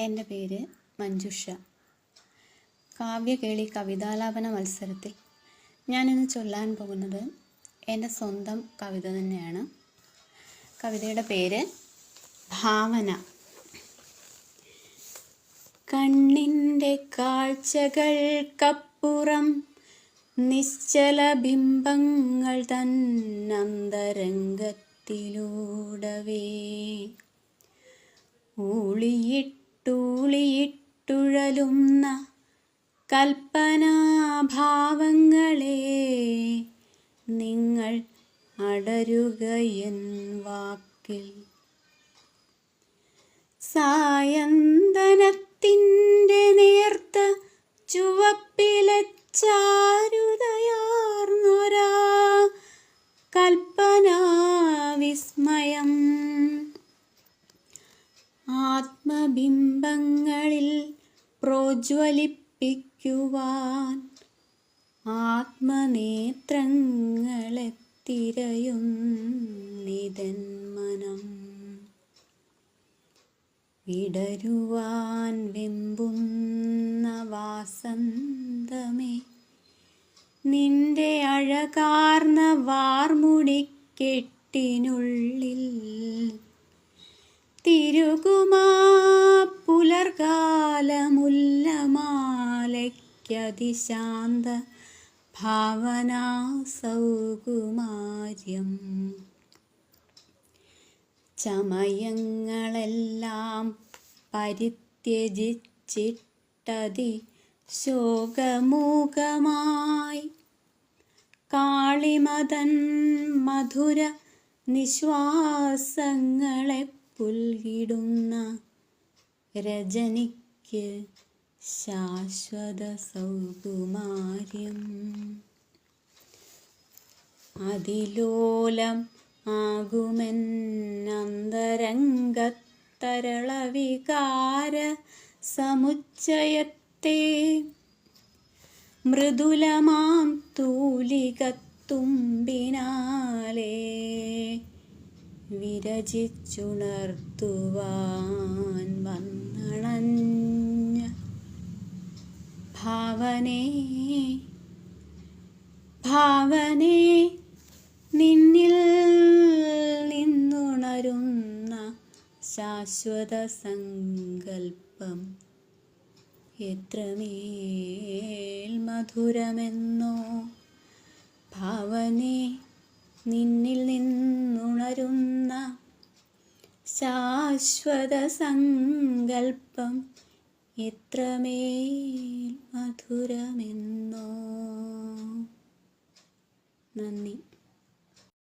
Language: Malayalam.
എന്റെ പേര് മഞ്ജുഷ. കാവ്യകേളി കവിതാലാപന മത്സരത്തിൽ ഞാനിന്ന് ചൊല്ലാൻ പോകുന്നത് എന്റെ സ്വന്തം കവിത തന്നെയാണ്. കവിതയുടെ പേര് ഭാവന. കണ്ണിന്റെ കാഴ്ചകൾക്കപ്പുറം നിശ്ചല ബിംബങ്ങൾ തന്നന്തരംഗത്തിലൂടവേ. ഊളിയിട്ടുളിയിട്ടുഴലുന്ന കൽപ്പനാഭാവങ്ങളെ നിങ്ങൾ അടരുകയൻ വാക്കിൽ. സായന്തനത്തിന്റെ നേർത്ത ചുവപ്പിലെ ചാരുതയാർന്നൊരാ കൽപ്പനാ വിസ്മയം ആത്മബിംബങ്ങളിൽ പ്രോജ്വലിപ്പിക്കുവാൻ ആത്മനേത്രങ്ങളെ തിരയുന്നിതൻ മനം വിടരുവാൻ വെമ്പുന്ന വാസന്തമേ നിന്റെ അഴകാർന്ന വാർമുടിക്കെട്ടിനുള്ളിൽ തിരുകുമാ പുലർകാലമുല്ലമാലയ്ക്കതിശാന്ത ഭാവനാ സൗകുമാര്യം ചമയങ്ങളെല്ലാം പരിത്യജിച്ചിട്ടതി ശോകമൂകമായി. കാളിമതൻ മധുര നിശ്വാസങ്ങളെ പുൽകിടുന്ന രജനിക്ക് ശാശ്വത സൗകുമാര്യം. അതിലോലം ആകുമെന്നന്തരംഗത്തരളവികാര സമുച്ചയത്തെ മൃദുലമാം തൂലികത്തുമ്പിനാലേ വിരചിച്ചുണർത്തുവാൻ വന്നണഞ്ഞ ഭാവനേ ഭാവനേ നിന്നിൽ നിന്നുണരുന്ന ശാശ്വത സങ്കൽപ്പം എത്രമേൽ മധുരമെന്നോ ഭാവനേ നിന്നിൽ നിന്നുണരുന്ന ശാശ്വത സങ്കൽപ്പം എത്രമേൽ മധുരമെന്നോ. നന്ദി.